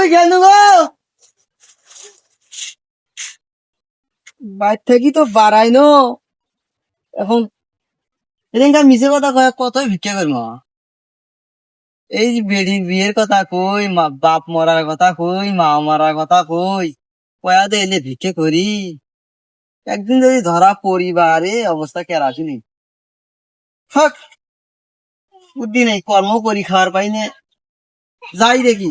মুই গেল গো? বাইর থেকে তো বাড়াই নো। এখন এদিনকার মিশে কথা কয়, কতই ভিক্ষা করব? এই বেড়ির বিয়ের কথা কই, মা বাপ মরার কথা কই মা মরার কথা কই, কয়া দে এলে ভিক্ষে করি। একদিন যদি ধরা পরিবারে অবস্থা কেরা আসেনি ফাক বুদ্ধি নেই, কর্ম করি খাওয়ার পাই না। যাই দেখি।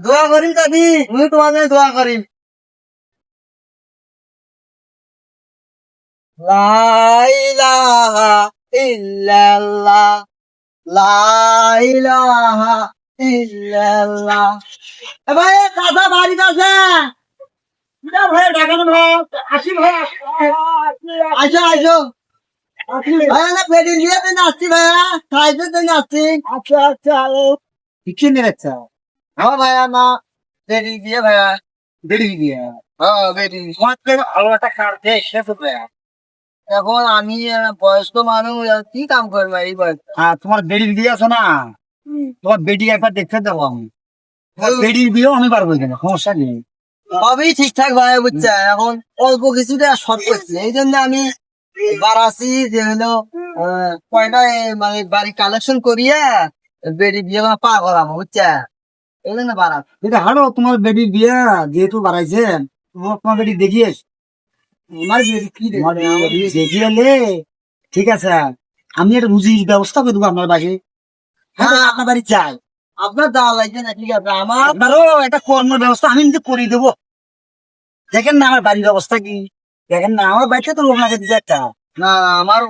দোয়া করিম দাদি মুই তোমার জন্য দোয়া করিম। লা ইলাহা ইল্লাল্লাহ লা ইল্লাল্লাহ। এ ভাই এ বাড়িতে আছে না ভাই। ডাকানো ভাই আসি ভাই। আসো আসো। ভাইয়া না আসছি আচ্ছা আচ্ছা। নিয়ে যাচ্ছ আমার ভাইয়া না। বেডির বিয়ে ভাইয়া বেড়ি দিয়ে হ্যাঁ বেডির তোমার তো আলো একটা কার শেষ হবে এখন আমি বয়স্ক মানুষ কি কাম করব এই বয়স? হ্যাঁ তোমার বেড়ির বিয়ে আছে না তোমার বেডি একবার দেখতে দেবো আমি। বেডির বিয়েও আমি পারব এখানে সমস্যা নেই। সবই ঠিকঠাক ভাই বুঝছে এখন অল্প কিছুটা শর্ট করছে। এই জন্য আমি বারাসি যে হলো আহ, কয়টা মানে বাড়ি কালেকশন করিয়া বেডি বিয়ে পা করাম বুঝছে এই জন্য বারাস এটা হারো তোমার বেডির বিয়ে যেহেতু বাড়াইছেন তোমার বেডি দেখিয়েছ? আমার কি দেখিয়ে ঠিক আছে আমি একটা রুজির ব্যবস্থা করে দেবো আপনার বাড়ি হ্যাঁ হ্যাঁ। আপনার বাড়ি চাই। আপনার দেওয়া লাগবে না ঠিক আছে আমার? আপনারও একটা কর্মের ব্যবস্থা আমি কিন্তু করে দেবো। দেখেন না আমার বাড়ির অবস্থা কি? দেখেন না আমার বাড়িতে তো লোক লাগে একটা। না আমার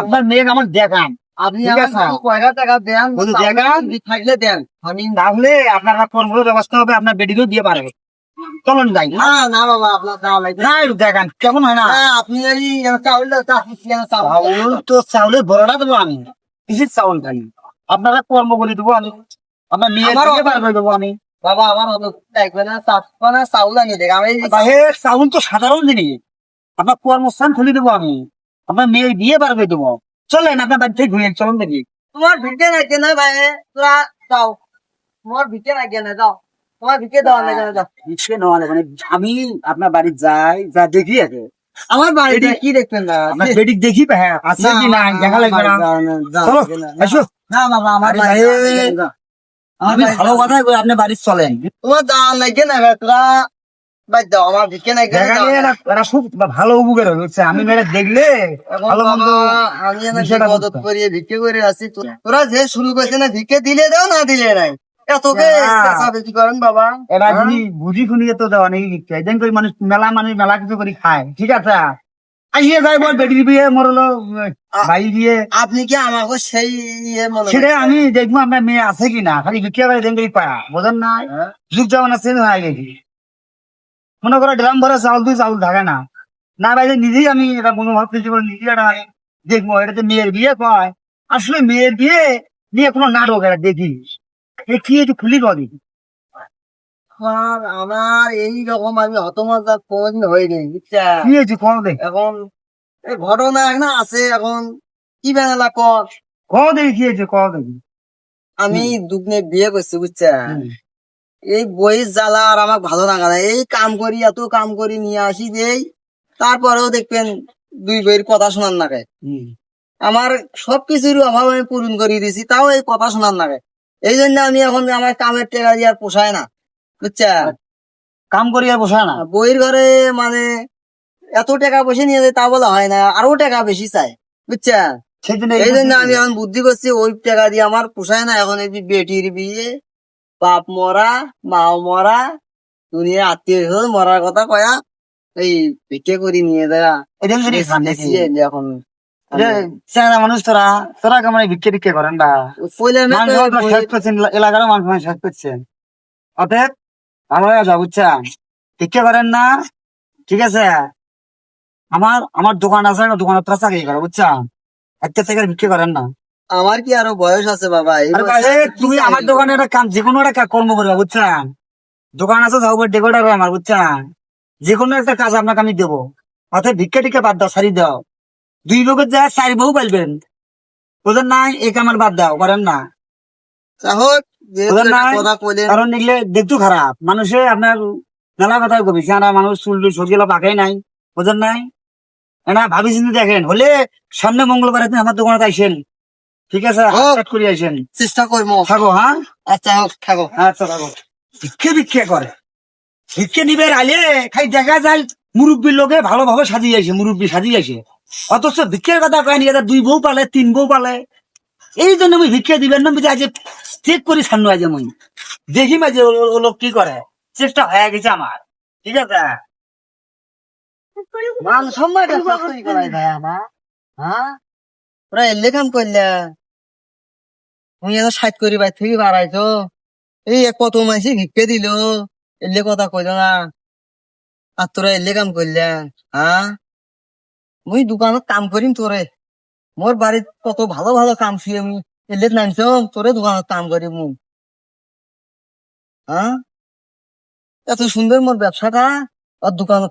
আপনার মেয়ে আমার দেখান। আপনি ঠিক আমার আছে। কয়টা টাকা দেন? বলুন, তাও দেখান। যদি থাকলে দেন। আমি তাহলে আপনার একটা ব্যবস্থা হবে আপনার বেডিকেও দিয়ে পারবে। চলুন যাই। না না বাবা আপনার দেওয়া না। না। একটু দেখান কেমন হয় না? না, আপনি যদি চাউল চাউল চাউল তো চাউলের বড়টা দেবো আমি। কিসের চাউল খাই আপনারা কর্ম করে দেবো আমি। আপনার মেয়ে দিয়ে পারবে দেবো আমি। বাবা আমার অত না চাপ না চাউল আনিয়ে দেখ আমি চাউল তো সাধারণ জিনিস। আপনার কর্মস্থান খুলে দেবো আমি। আপনার মেয়ে বিয়ে পারবে দেবো। চলেন আপনার বাড়ি থেকে ঘুরে চলুন দেখি। তোমার ভিটে না ভাই? তোরা যাও। তোমার ভিটে না যাও। তোমার ভিটে লাগে না যাও। ইচ্ছে নেওয়া মানে আমি আপনার বাড়ি যাই যা দেখি আগে। আমার বাড়িতে কি দেখবেন না? আপনার বেডিক দেখি হ্যাঁ আছে কি না দেখা লাগবে না। চলো আসো। না বাবা আমার। আমার আমি ভালো কথাই আপনি বাড়ি চলেন। তোমার দাওয়া লাগে না ভাই, তোরা? ভালো উপকার হচ্ছে আমি দেখলে এখন ভালো মন্দ বাবা, আমি যেন বিষয়টা মদত করিয়ে ভিক্ষে করে আসি। তোরা যে শুরু করছে না ভিক্ষে দিলে দাও না দিলে নাই? এতকে না। বেশি করেন বাবা? এরা হ্যাঁ? বুঝি শুনিয়ে তো দেওয়া নেই দিচ্ছে এদিন করে মানুষ মেলা মানুষ মেলা কিছু করে খায়। ঠিক আছে? আসিয়ে যাই বল বেটির বিয়ে মরলো ভাই বিয়ে আপনি কি আমাকে সেই ইয়ে সেটা আমি দেখব আপনার মেয়ে আছে কিনা। খালি বিক্রি করে করে পায়া। বোঝেন না হ্যাঁ? যুগ জামানা চেঞ্জ হয়ে গেছে। মনে করো ড্রাম ভরা চাউল দুই চাউল থাকে না। না বাইরে নিজেই আমি এটা মনোভাব তৈরি করে নিজেই এটা দেখব এটা তো মেয়ের বিয়ে কয়। আসলে মেয়ের বিয়ে নিয়ে কোনো নাটক এটা দেখি এ কি একটু খুলি কদি আমার আমার এই রকম আমি হতমজা কোনদিন হয়নি বুঝছা? কি হয়েছে দেখ এখন এই ঘটনা না আছে এখন কি বেলা কর? ক দেখি কি হয়েছে দেখি। আমি দুগ্নে বিয়ে করছি বুঝছা? এই বইয়ের জ্বালা আর আমার ভালো লাগা না এই কাম করি এত কাম করি নিয়ে আসি দেই তারপরেও দেখবেন দুই বইয়ের কথা শোনার নাগে। আমার সবকিছুর অভাব আমি পূরণ করে দিছি তাও এই কথা শোনার নাগে। এই জন্য আমি এখন আমার কামের টেকা দিয়ে আর পোষায় না বুঝছা? কাম করি আর পোষায় না? বইয়ের ঘরে মানে এত টাকা পয়সা নিয়ে যায় তা বলা হয় না আরও টাকা বেশি চাই বুঝছা? এই জন্য আমি এখন বুদ্ধি করছি ওই টাকা দিয়ে আমার পোষায় না এখন এই বেটির বিয়ে বাপ মরা মাও মরা দুনিয়া আত্মীয় স্বজন মরার কথা কয়া এই ভিক্ষে করি নিয়ে দেয়া এখন চেহারা মানুষ তোরা তোরা কেমন ভিক্ষে করেন মানুষ শেষ করছেন এলাকার মানুষ মানুষ শেষ করছেন অতএব ভালো যাও ভিক্ষে করেন না ঠিক আছে? আমার আমার দোকান আছে না দোকানে তোরা চাকরি করো বুঝছেন একটা থেকে ভিক্ষে করেন না। আমার কি আরও বয়স আছে বাবা? তুমি আমার? দোকানে একটা কাম যে কোনো একটা কর্ম করবে বুঝছেন দোকান আছে যাও ডেকোটার আমার বুঝছেন যে কোনো একটা কাজ আপনাকে আমি দেবো। অর্থাৎ ভিক্ষা টিক্ষা বাদ দাও সারি দাও। দুই লোকের যা চারি বউ পাইবেন ওদের নাই এই কামার বাদ দাও করেন না। কারণ নিলে দেখতো খারাপ। মানুষে আপনার মেলা কথা কবি চেহারা মানুষ চুল টুল পাকাই নাই। ওদের নাই। না ভাবি চিন্তে দেখেন হলে সামনে মঙ্গলবার আমার দোকানে আইসেন। ঠিক আছে। হাত করে আইসেন। চেষ্টা করব থাকো হ্যাঁ? আচ্ছা হোক থাকো। আচ্ছা থাকো। ভিক্ষে ভিক্ষে করে। ভিক্ষে নিবে আলে খাই দেখা যায় মুরব্বীর লোকে ভালোভাবে সাজিয়ে আসে মুরব্বী সাজিয়ে আসে অথচ ভিক্ষের কথা কয়নি এরা দুই বউ পালে তিন বউ পালে। এই জন্য আমি ভিক্ষে দিবেন না আজ চেক করি সামনে আজ আমি দেখি মাঝে ও লোক কি করে। চেষ্টা হয়ে গেছে আমার। ঠিক আছে? মান সম্মানটা শাস্তি করাই ভাই আমার? হ্যাঁ? ওরা এলে কাম করলে। তুমি এত সাইড করি বাই থেকে বাড়াইছো। এই এক কত মাসি ভিক্ষে দিল। এলে কথা কইল না। আর তোরা এলে কাম করলে হ্যাঁ? মুই দোকানত কাম করিম তোরে মোর বাড়িত কত ভালো ভালো কাম শুয়ে আমি। এলে নামছ তোরে দোকানত কাম করি মু হ্যাঁ এত সুন্দর মোর ব্যবসাটা আর দোকানত